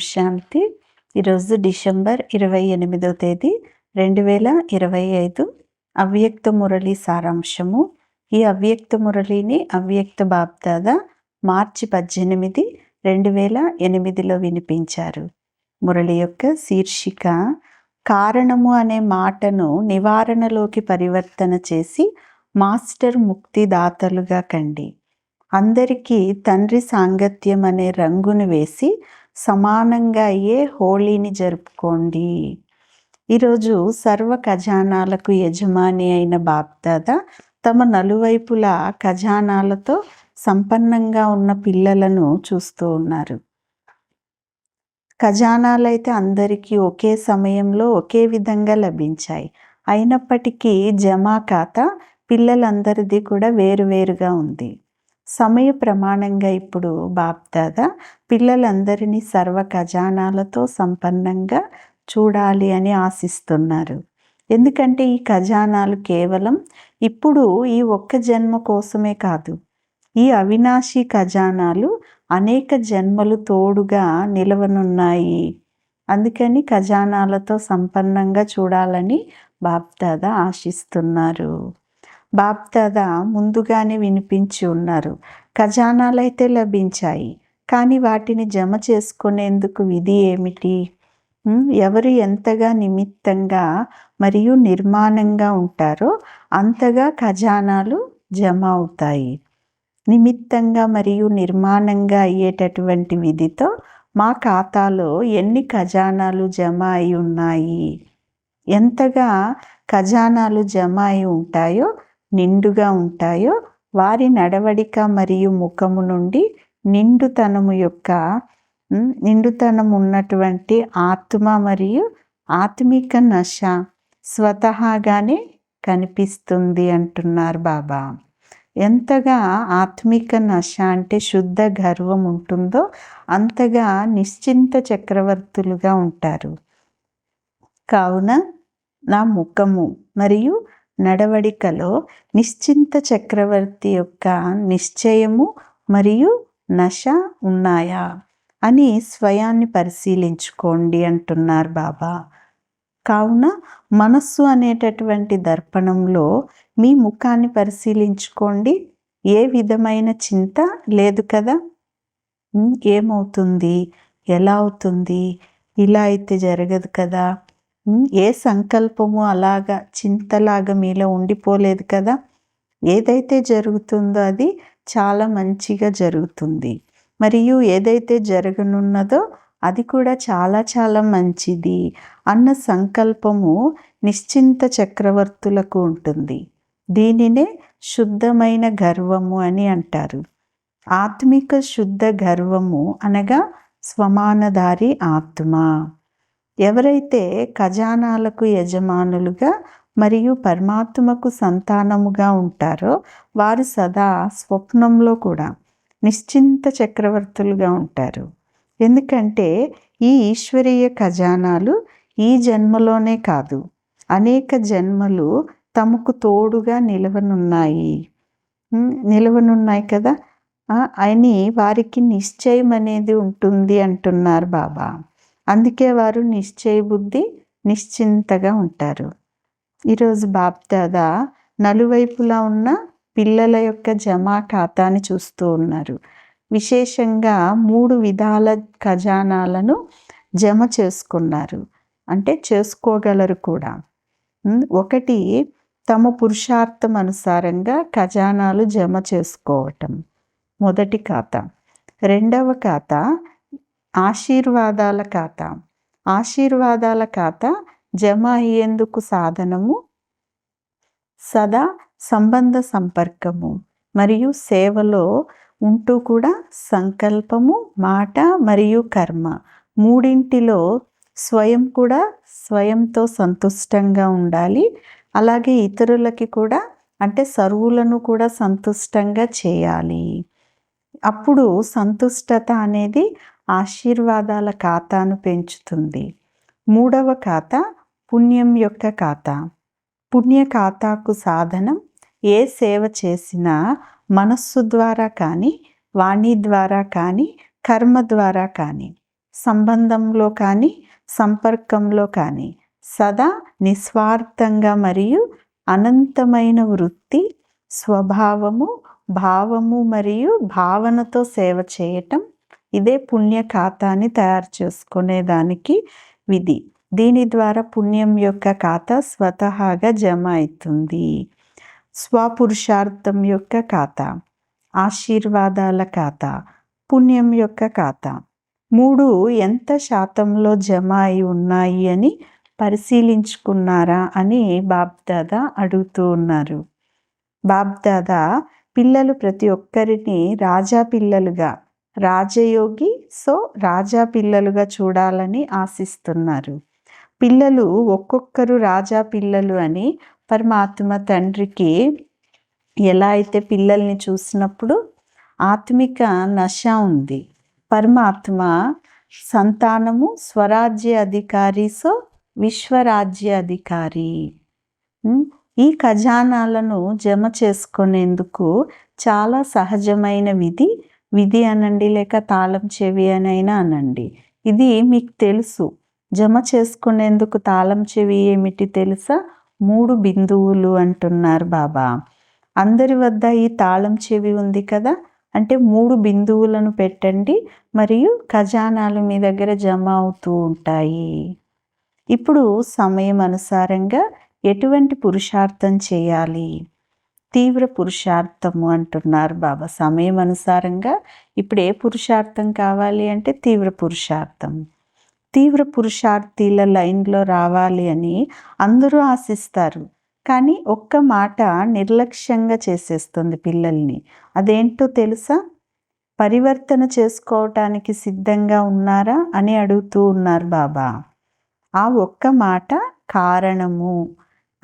శాంతి ఈరోజు డిసెంబర్ ఇరవై ఎనిమిదో తేదీ రెండు వేల ఇరవై ఐదు అవ్యక్త మురళి సారాంశము. ఈ అవ్యక్త మురళిని అవ్యక్త బాబ్దాద మార్చి పద్దెనిమిది రెండు వేల ఎనిమిదిలో వినిపించారు. మురళి యొక్క శీర్షిక కారణము అనే మాటను నివారణలోకి పరివర్తన చేసి మాస్టర్ ముక్తిదాతలుగా కండి. అందరికీ తండ్రి సాంగత్యం అనే రంగును వేసి సమానంగా అయ్యే హోళీని జరుపుకోండి. ఈరోజు సర్వ ఖజానాలకు యజమాని అయిన బాప్దాద తమ నలువైపులా ఖజానాలతో సంపన్నంగా ఉన్న పిల్లలను చూస్తూ ఉన్నారు. ఖజానాలైతే అందరికీ ఒకే సమయంలో ఒకే విధంగా లభించాయి. అయినప్పటికీ జమా ఖాతా పిల్లలందరిది కూడా వేరువేరుగా ఉంది. సమయ ప్రమాణంగా ఇప్పుడు బాప్దాద పిల్లలందరినీ సర్వ ఖజానాలతో సంపన్నంగా చూడాలి అని ఆశిస్తున్నారు. ఎందుకంటే ఈ ఖజానాలు కేవలం ఇప్పుడు ఈ ఒక్క జన్మ కోసమే కాదు ఈ అవినాశి ఖజానాలు అనేక జన్మలు తోడుగా నిలవనున్నాయి. అందుకని ఖజానాలతో సంపన్నంగా చూడాలని బాప్దాద ఆశిస్తున్నారు. బాప్దాద ముందుగానే వినిపించి ఉన్నారు. ఖజానాలైతే లభించాయి. కానీ వాటిని జమ చేసుకునేందుకు విధి ఏమిటి? ఎవరు ఎంతగా నిమిత్తంగా మరియు నిర్మాణంగా ఉంటారో అంతగా ఖజానాలు జమ అవుతాయి. నిమిత్తంగా మరియు నిర్మాణంగా అయ్యేటటువంటి విధితో మా ఖాతాలో ఎన్ని ఖజానాలు జమ అయి ఉన్నాయి? ఎంతగా ఖజానాలు జమ అయి ఉంటాయో నిండుగా ఉంటాయో వారి నడవడిక మరియు ముఖము నుండి నిండుతనము యొక్క నిండుతనం ఉన్నటువంటి ఆత్మ మరియు ఆత్మిక నశ స్వతహాగానే కనిపిస్తుంది అంటున్నారు బాబా. ఎంతగా ఆత్మిక నశ అంటే శుద్ధ గర్వం ఉంటుందో అంతగా నిశ్చింత చక్రవర్తులుగా ఉంటారు. కావున నా ముఖము మరియు నడవడికలో నిశ్చింత చక్రవర్తి యొక్క నిశ్చయము మరియు నశ ఉన్నాయా అని స్వయాన్ని పరిశీలించుకోండి అంటున్నారు బాబా. కావున మనస్సు అనేటటువంటి దర్పణంలో మీ ముఖాన్ని పరిశీలించుకోండి. ఏ విధమైన చింత లేదు కదా. ఏమవుతుంది? ఎలా అవుతుంది? ఇలా అయితే జరగదు కదా. ఏ సంకల్పము అలాగా చింతలాగా మీలో ఉండిపోలేదు కదా? ఏదైతే జరుగుతుందో అది చాలా మంచిగా జరుగుతుంది. మరియు ఏదైతే జరగనున్నదో అది కూడా చాలా చాలా మంచిది అన్న సంకల్పము నిశ్చింత చక్రవర్తులకు ఉంటుంది. దీనినే శుద్ధమైన గర్వము అని అంటారు. ఆత్మిక శుద్ధ గర్వము అనగా స్వమానధారి ఆత్మ. ఎవరైతే ఖజానాలకు యజమానులుగా మరియు పరమాత్మకు సంతానముగా ఉంటారో వారు సదా స్వప్నంలో కూడా నిశ్చింత చక్రవర్తులుగా ఉంటారు. ఎందుకంటే ఈ ఈశ్వరీయ ఖజానాలు ఈ జన్మలోనే కాదు అనేక జన్మలు తమకు తోడుగా నిలవనున్నాయి. నిలవనున్నాయి కదా? అని వారికి నిశ్చయం అనేది ఉంటుంది అంటున్నారు బాబా. అందుకే వారు నిశ్చయ బుద్ధి నిశ్చింతగా ఉంటారు. ఈరోజు బాప్దాదా నలువైపులా ఉన్న పిల్లల యొక్క జమా ఖాతాని చూస్తూ ఉన్నారు. విశేషంగా మూడు విధాల ఖజానాలను జమ చేసుకున్నారు. అంటే చేసుకోగలరు కూడా. ఒకటి తమ పురుషార్థం అనుసారంగా ఖజానాలు జమ చేసుకోవటం. మొదటి ఖాతా. రెండవ ఖాతా ఆశీర్వాదాల ఖాతా. ఆశీర్వాదాల ఖాతా జమ అయ్యేందుకు సాధనము సదా సంబంధ సంపర్కము మరియు సేవలో ఉంటూ కూడా సంకల్పము మాట మరియు కర్మ మూడింటిలో స్వయం కూడా స్వయంతో సంతుష్టంగా ఉండాలి. అలాగే ఇతరులకి కూడా అంటే సరువులను కూడా సంతుష్టంగా చేయాలి. అప్పుడు సంతుష్టత అనేది ఆశీర్వాదాల ఖాతాను పెంచుతుంది. మూడవ ఖాతా పుణ్యం యొక్క ఖాతా. పుణ్య ఖాతాకు సాధనం ఏ సేవ చేసినా మనస్సు ద్వారా కానీ వాణి ద్వారా కానీ కర్మ ద్వారా కానీ సంబంధంలో కానీ సంపర్కంలో కానీ సదా నిస్వార్థంగా మరియు అనంతమైన వృత్తి స్వభావము భావము మరియు భావనతో సేవ చేయటం ఇదే పుణ్య ఖాతాని తయారు చేసుకునేదానికి విధి. దీని ద్వారా పుణ్యం యొక్క ఖాతా స్వతహాగా జమ అవుతుంది స్వపురుషార్థం యొక్క ఖాతా. ఆశీర్వాదాల ఖాతా. పుణ్యం యొక్క ఖాతా. మూడు ఎంత శాతంలో జమ అయి ఉన్నాయి అని పరిశీలించుకున్నారా అని బాబ్దాదా అడుగుతూ ఉన్నారు. బాబ్దాదా పిల్లలు ప్రతి ఒక్కరిని రాజా పిల్లలుగా రాజయోగి సో రాజా పిల్లలుగా చూడాలని ఆశిస్తున్నారు. పిల్లలు ఒక్కొక్కరు రాజా పిల్లలు అని పరమాత్మ తండ్రికి ఎలా అయితే పిల్లల్ని చూసినప్పుడు ఆత్మిక నశ ఉంది. పరమాత్మ సంతానము స్వరాజ్య అధికారి సో విశ్వరాజ్య అధికారి. ఈ ఖజానాలను జమ చేసుకునేందుకు చాలా సహజమైన విధి విధి అనండి లేక తాళం చెవి అనైనా అనండి. ఇది మీకు తెలుసు. జమ చేసుకునేందుకు తాళం చెవి ఏమిటి తెలుసా? మూడు బిందువులు అంటున్నారు బాబా. అందరి వద్ద ఈ తాళం చెవి ఉంది కదా? అంటే మూడు బిందువులను పెట్టండి మరియు ఖజానాలు మీ దగ్గర జమ అవుతూ ఉంటాయి. ఇప్పుడు సమయం అనుసారంగా ఎటువంటి పురుషార్థం చేయాలి? తీవ్ర పురుషార్థము అంటున్నారు బాబా. సమయం అనుసారంగా ఇప్పుడు ఏ పురుషార్థం కావాలి అంటే తీవ్ర పురుషార్థం. తీవ్ర పురుషార్థీల లైన్లో రావాలి అని అందరూ ఆశిస్తారు. కానీ ఒక్క మాట నిర్లక్ష్యంగా చేసేస్తుంది పిల్లల్ని. అదేంటో తెలుసా? పరివర్తన చేసుకోవటానికి సిద్ధంగా ఉన్నారా అని అడుగుతూ ఉన్నారు బాబా. ఆ ఒక్క మాట కారణము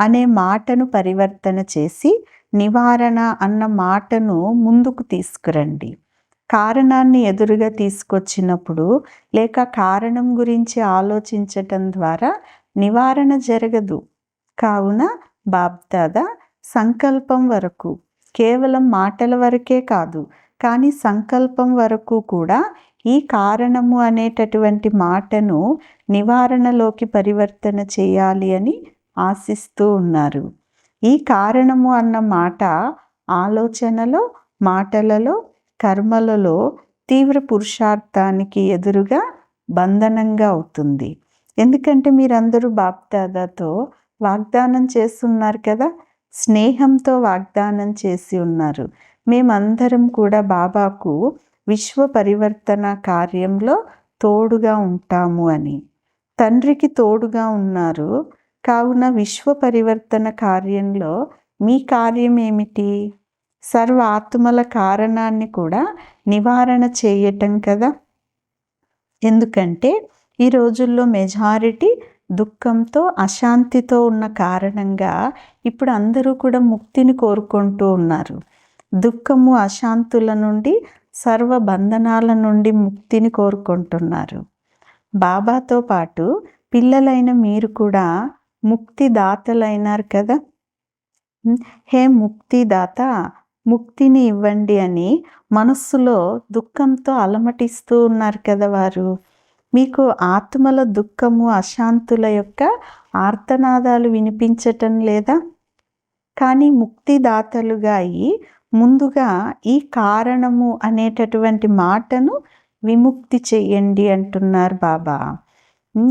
అనే మాటను పరివర్తన చేసి నివారణ అన్న మాటను ముందుకు తీసుకురండి. కారణాన్ని ఎదురుగా తీసుకొచ్చినప్పుడు లేక కారణం గురించి ఆలోచించటం ద్వారా నివారణ జరగదు. కావున బాబ్దాదా సంకల్పం వరకు కేవలం మాటల వరకే కాదు కానీ సంకల్పం వరకు కూడా ఈ కారణము అనేటటువంటి మాటను నివారణలోకి పరివర్తన చేయాలి అని ఆశిస్తూ ఉన్నారు. ఈ కారణము అన్న మాట ఆలోచనలో మాటలలో కర్మలలో తీవ్ర పురుషార్థానికి ఎదురుగా బంధనంగా అవుతుంది. ఎందుకంటే మీరందరూ బాప్దాదాతో వాగ్దానం చేస్తున్నారు కదా? స్నేహంతో వాగ్దానం చేసి ఉన్నారు. మేమందరం కూడా బాబాకు విశ్వ పరివర్తన కార్యంలో తోడుగా ఉంటాము అని. తండ్రికి తోడుగా ఉన్నారు. కావున విశ్వ పరివర్తన కార్యంలో మీ కార్యం ఏమిటి సర్వ ఆత్మల కారణాన్ని కూడా నివారణ చేయటం కదా? ఎందుకంటే ఈ రోజుల్లో మెజారిటీ దుఃఖంతో అశాంతితో ఉన్న కారణంగా ఇప్పుడు అందరూ కూడా ముక్తిని కోరుకుంటూ ఉన్నారు. దుఃఖము అశాంతుల నుండి సర్వ బంధనాల నుండి ముక్తిని కోరుకుంటున్నారు. బాబాతో పాటు పిల్లలైన మీరు కూడా ముక్తిదాతలైనారు కదా. హే ముక్తిదాత ముక్తిని ఇవ్వండి అని మనస్సులో దుఃఖంతో అలమటిస్తూ ఉన్నారు కదా వారు. మీకు ఆత్మల దుఃఖము అశాంతుల యొక్క ఆర్తనాదాలు వినిపించటం లేదా? కానీ ముక్తిదాతలుగా అయి ముందుగా ఈ కారణము అనేటటువంటి మాటను విముక్తి చెయ్యండి అంటున్నారు బాబా.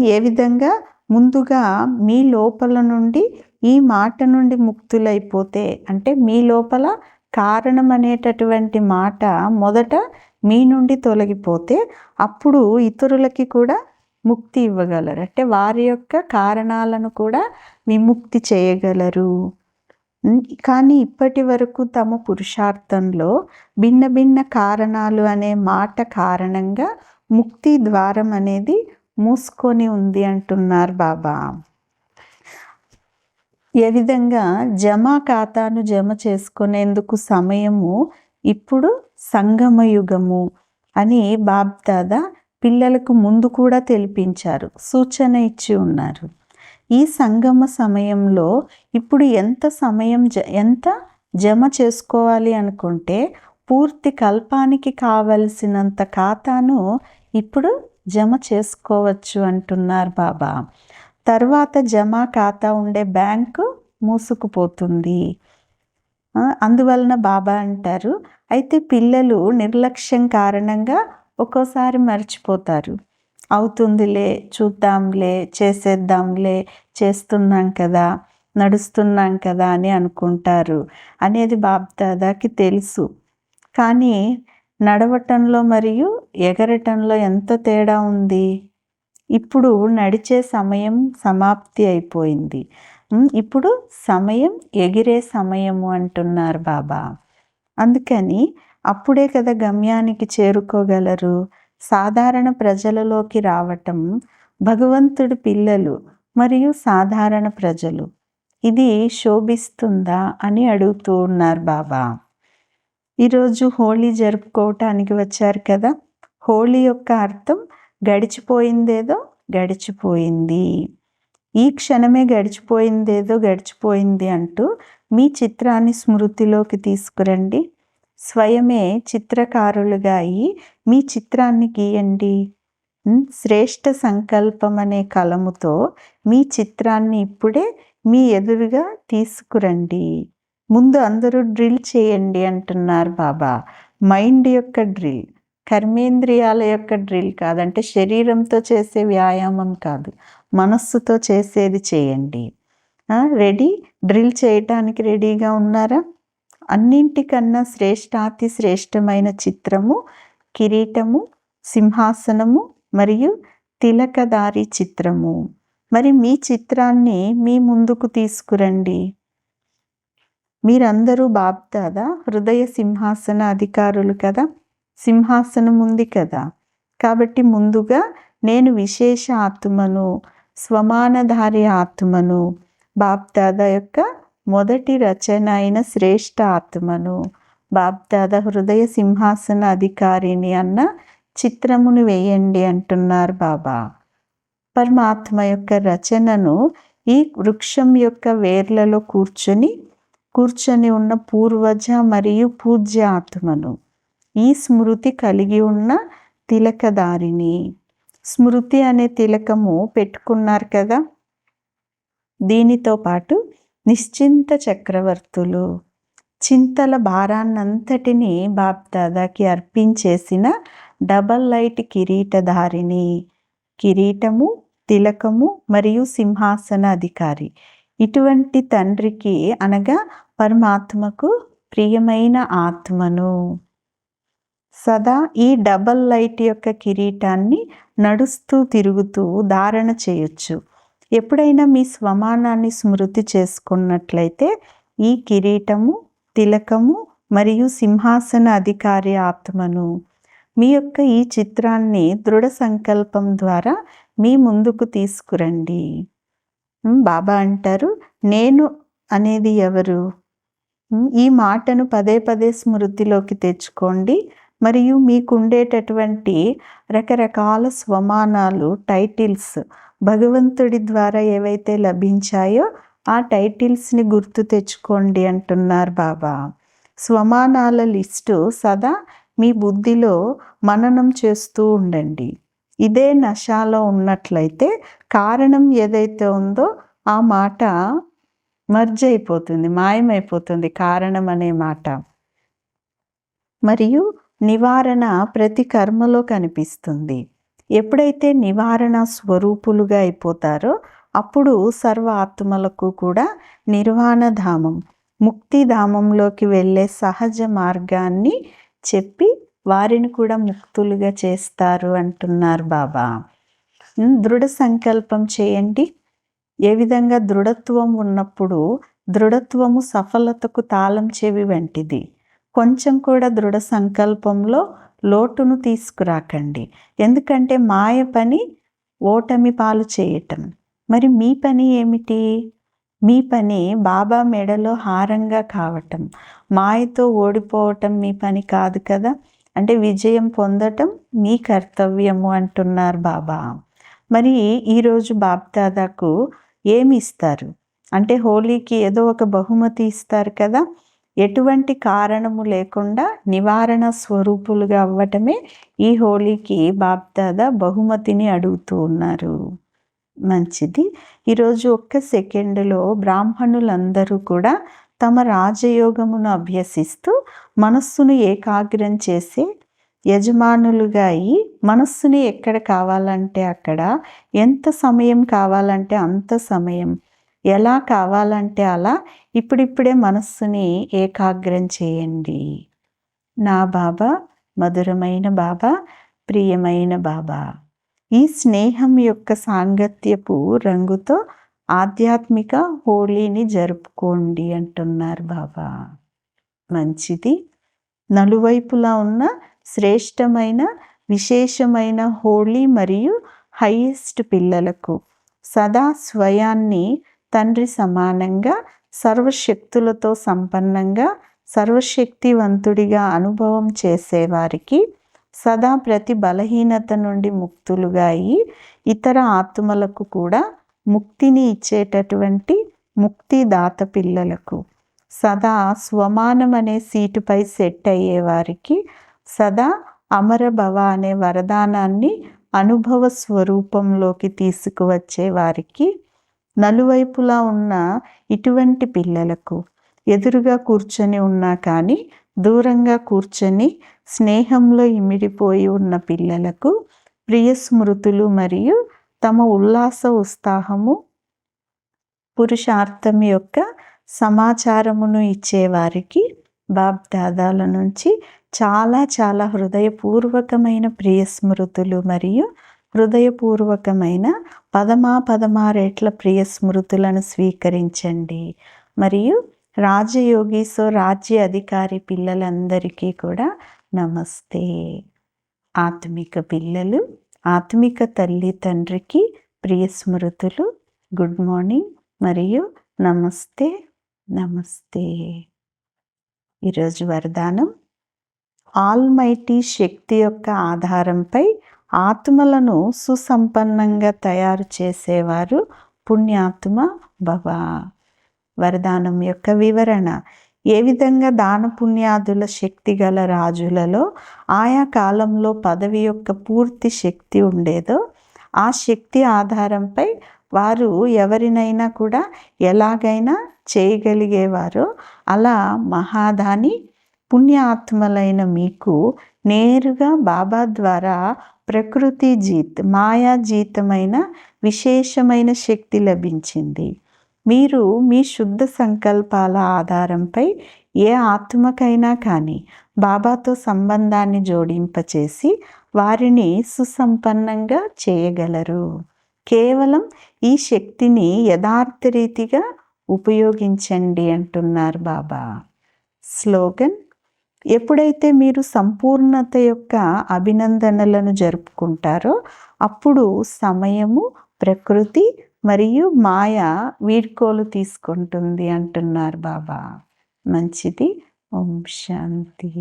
ఏ విధంగా? ముందుగా మీ లోపల నుండి ఈ మాట నుండి ముక్తులైపోతే అంటే మీ లోపల కారణం అనేటటువంటి మాట మొదట మీ నుండి తొలగిపోతే అప్పుడు ఇతరులకి కూడా ముక్తి ఇవ్వగలరు. అంటే వారి యొక్క కారణాలను కూడా విముక్తి చేయగలరు. కానీ ఇప్పటి వరకు తమ పురుషార్థంలో భిన్న భిన్న కారణాలు అనే మాట కారణంగా ముక్తి ద్వారం అనేది మూసుకొని ఉంది అంటున్నారు బాబా. ఏ విధంగా జమ ఖాతాను జమ చేసుకునేందుకు సమయము ఇప్పుడు సంగమయుగము అని బాబ్దాదా పిల్లలకు ముందు కూడా తెలిపించారు సూచన ఇచ్చి ఉన్నారు. ఈ సంగమ సమయంలో ఇప్పుడు ఎంత సమయం జ ఎంత జమ చేసుకోవాలి అనుకుంటే పూర్తి కల్పానికి కావలసినంత ఖాతాను ఇప్పుడు జమ చేసుకోవచ్చు అంటున్నారు బాబా. తర్వాత జమా ఖాతా ఉండే బ్యాంకు మూసుకుపోతుంది. అందువలన బాబా అంటారు అయితే పిల్లలు నిర్లక్ష్యం కారణంగా ఒక్కోసారి మర్చిపోతారు. అవుతుందిలే చూద్దాంలే చేసేద్దాంలే చేస్తున్నాం కదా నడుస్తున్నాం కదా అని అనుకుంటారు అనేది బాబ్దాదాకి తెలుసు. కానీ నడవటంలో మరియు ఎగరటంలో ఎంత తేడా ఉంది? ఇప్పుడు నడిచే సమయం సమాప్తి అయిపోయింది. ఇప్పుడు సమయం ఎగిరే సమయము అంటున్నారు బాబా. అందుకని అప్పుడే కదా గమ్యానికి చేరుకోగలరు. సాధారణ ప్రజలలోకి రావటం భగవంతుడి పిల్లలు మరియు సాధారణ ప్రజలు. ఇది శోభిస్తుందా అని అడుగుతూ ఉన్నారు బాబా. ఈరోజు హోళీ జరుపుకోవటానికి వచ్చారు కదా. హోళీ యొక్క అర్థం గడిచిపోయిందేదో గడిచిపోయింది. ఈ క్షణమే గడిచిపోయిందేదో గడిచిపోయింది అంటూ మీ చిత్రాన్ని స్మృతిలోకి తీసుకురండి. స్వయమే చిత్రకారులుగా అయి మీ చిత్రాన్ని గీయండి. శ్రేష్ఠ సంకల్పం అనే కలముతో మీ చిత్రాన్ని ఇప్పుడే మీ ఎదురుగా తీసుకురండి. ముందు అందరూ డ్రిల్ చేయండి అంటున్నారు బాబా. మైండ్ యొక్క డ్రిల్ కర్మేంద్రియాల యొక్క డ్రిల్ కాదంటే శరీరంతో చేసే వ్యాయామం కాదు మనస్సుతో చేసేది చేయండి. రెడీ? డ్రిల్ చేయటానికి రెడీగా ఉన్నారా? అన్నింటికన్నా శ్రేష్టాతి శ్రేష్టమైన చిత్రము కిరీటము సింహాసనము మరియు తిలకదారి చిత్రము. మరి మీ చిత్రాన్ని మీ ముందుకు తీసుకురండి. మీరందరూ బాబ్దాదా హృదయ సింహాసన అధికారులు కదా? సింహాసనం ఉంది కదా? కాబట్టి ముందుగా నేను విశేష ఆత్మను స్వమానధారి ఆత్మను బాప్దాదా యొక్క మొదటి రచన అయిన శ్రేష్ఠ ఆత్మను బాబ్దాదా హృదయ సింహాసన అధికారిని అన్న చిత్రమును వేయండి అంటున్నారు బాబా. పరమాత్మ యొక్క రచనను ఈ వృక్షం యొక్క వేర్లలో కూర్చొని కూర్చొని ఉన్న పూర్వజ మరియు పూజ్య ఆత్మను ఈ స్మృతి కలిగి ఉన్న తిలకదారిని స్మృతి అనే తిలకము పెట్టుకున్నారు కదా? దీనితో పాటు నిశ్చింత చక్రవర్తులు చింతల భారాన్నంతటినీ బాప్దాదాకి అర్పించేసిన డబల్ లైట్ కిరీటధారిని కిరీటము తిలకము మరియు సింహాసన అధికారి. ఇటువంటి తండ్రికి అనగా పరమాత్మకు ప్రియమైన ఆత్మను. సదా ఈ డబల్ లైట్ యొక్క కిరీటాన్ని నడుస్తూ తిరుగుతూ ధారణ చేయొచ్చు. ఎప్పుడైనా మీ స్వమానాన్ని స్మృతి చేసుకున్నట్లయితే ఈ కిరీటము తిలకము మరియు సింహాసన అధికారి ఆత్మను మీ యొక్క ఈ చిత్రాన్ని దృఢ సంకల్పం ద్వారా మీ ముందుకు తీసుకురండి. బాబా అంటారు. నేను అనేది ఎవరు? ఈ మాటను పదే పదే స్మృతిలోకి తెచ్చుకోండి. మరియు మీకుండేటటువంటి రకరకాల స్వమానాలు టైటిల్స్ భగవంతుడి ద్వారా ఏవైతే లభించాయో ఆ టైటిల్స్ని గుర్తు తెచ్చుకోండి అంటున్నారు బాబా. స్వమానాల లిస్టు సదా మీ బుద్ధిలో మననం చేస్తూ ఉండండి. ఇదే నశాలో ఉన్నట్లయితే కారణం ఏదైతే ఉందో ఆ మాట మర్జ్ అయిపోతుంది మాయమైపోతుంది కారణం అనే మాట. మరియు నివారణ ప్రతి కర్మలో కనిపిస్తుంది. ఎప్పుడైతే నివారణ స్వరూపులుగా అయిపోతారో అప్పుడు సర్వ ఆత్మలకు కూడా నిర్వాణ ధామం ముక్తిధామంలోకి వెళ్ళే సహజ మార్గాన్ని చెప్పి వారిని కూడా ముక్తులుగా చేస్తారు అంటున్నారు బాబా. దృఢ సంకల్పం చేయండి. ఏ విధంగా దృఢత్వం ఉన్నప్పుడు దృఢత్వము సఫలతకు తాళం చెవి వంటిది. కొంచెం కూడా దృఢ సంకల్పంలో లోటును తీసుకురాకండి. ఎందుకంటే మాయ పని ఓటమి పాలు చేయటం. మరి మీ పని ఏమిటి? మీ పని బాబా మెడలో హారంగా కావటం. మాయతో ఓడిపోవటం మీ పని కాదు కదా. అంటే విజయం పొందటం మీ కర్తవ్యము అంటున్నారు బాబా. మరి ఈరోజు బాబ్దాదాకు ఏమి ఇస్తారు? అంటే హోలీకి ఏదో ఒక బహుమతి ఇస్తారు కదా ఎటువంటి కారణము లేకుండా నివారణ స్వరూపులుగా అవ్వటమే ఈ హోలీకి బాప్దాద బహుమతిని అడుగుతూ ఉన్నారు. మంచిది. ఈరోజు ఒక్క సెకండ్లో బ్రాహ్మణులందరూ కూడా తమ రాజయోగమును అభ్యసిస్తూ మనస్సును ఏకాగ్రం చేసే యజమానులుగా అయి మనస్సుని ఎక్కడ కావాలంటే అక్కడ ఎంత సమయం కావాలంటే అంత సమయం ఎలా కావాలంటే అలా ఇప్పుడిప్పుడే మనస్సుని ఏకాగ్రం చేయండి. నా బాబా మధురమైన బాబా ప్రియమైన బాబా ఈ స్నేహం యొక్క సాంగత్యపు రంగుతో ఆధ్యాత్మిక హోలీని జరుపుకోండి అంటున్నారు బాబా. మంచిది. నలువైపులా ఉన్న శ్రేష్టమైన విశేషమైన హోలీ మరియు హైయెస్ట్ పిల్లలకు సదా స్వయాన్ని తండ్రి సమానంగా సర్వశక్తులతో సంపన్నంగా సర్వశక్తివంతుడిగా అనుభవం చేసేవారికి సదా ప్రతి బలహీనత నుండి ముక్తులుగా అయి ఇతర ఆత్మలకు కూడా ముక్తిని ఇచ్చేటటువంటి ముక్తిదాత పిల్లలకు. సదా స్వమానం అనే సీటుపై సెట్ అయ్యేవారికి సదా అమరభవ అనే వరదానాన్ని అనుభవ స్వరూపంలోకి తీసుకువచ్చే వారికి నలువైపులా ఉన్న ఇటువంటి పిల్లలకు ఎదురుగా కూర్చొని ఉన్నా కానీ దూరంగా కూర్చొని స్నేహంలో ఇమిడిపోయి ఉన్న పిల్లలకు ప్రియ స్మృతులు మరియు తమ ఉల్లాస ఉత్సాహము పురుషార్థం యొక్క సమాచారమును ఇచ్చేవారికి బాబ్దాదాల నుంచి చాలా చాలా హృదయపూర్వకమైన ప్రియ స్మృతులు మరియు హృదయపూర్వకమైన పదమా పదమారేట్ల ప్రియ స్మృతులను స్వీకరించండి. మరియు రాజయోగీసో రాజ్య అధికారి పిల్లలందరికీ కూడా నమస్తే. ఆత్మిక పిల్లలు ఆత్మిక తల్లి తండ్రికి ప్రియ స్మృతులు. గుడ్ మార్నింగ్ మరియు నమస్తే నమస్తే. ఈరోజు వరదానం. ఆల్మైటీ శక్తి యొక్క ఆధారంపై ఆత్మలను సుసంపన్నంగా తయారు చేసేవారు పుణ్యాత్మ భవ. వరదానం యొక్క వివరణ. ఏ విధంగా దానపుణ్యాదుల శక్తి గల రాజులలో ఆయా కాలంలో పదవి యొక్క పూర్తి శక్తి ఉండేదో ఆ శక్తి ఆధారంపై వారు ఎవరినైనా కూడా ఎలాగైనా చేయగలిగేవారో అలా మహాదాని పుణ్యాత్మలైన మీకు నేరుగా బాబా ద్వారా ప్రకృతి జీత్ మాయా జీతమైన విశేషమైన శక్తి లభించింది. మీరు మీ శుద్ధ సంకల్పాల ఆధారంపై ఏ ఆత్మకైనా కానీ బాబాతో సంబంధాన్ని జోడింపచేసి వారిని సుసంపన్నంగా చేయగలరు. కేవలం ఈ శక్తిని యథార్థ రీతిగా ఉపయోగించండి అంటున్నారు బాబా. స్లోగన్ ఎప్పుడైతే మీరు సంపూర్ణత యొక్క అభినందనలను జరుపుకుంటారో అప్పుడు సమయము ప్రకృతి మరియు మాయ వీడ్కోలు తీసుకుంటుంది అంటున్నారు బాబా. మంచిది. ఓం శాంతి.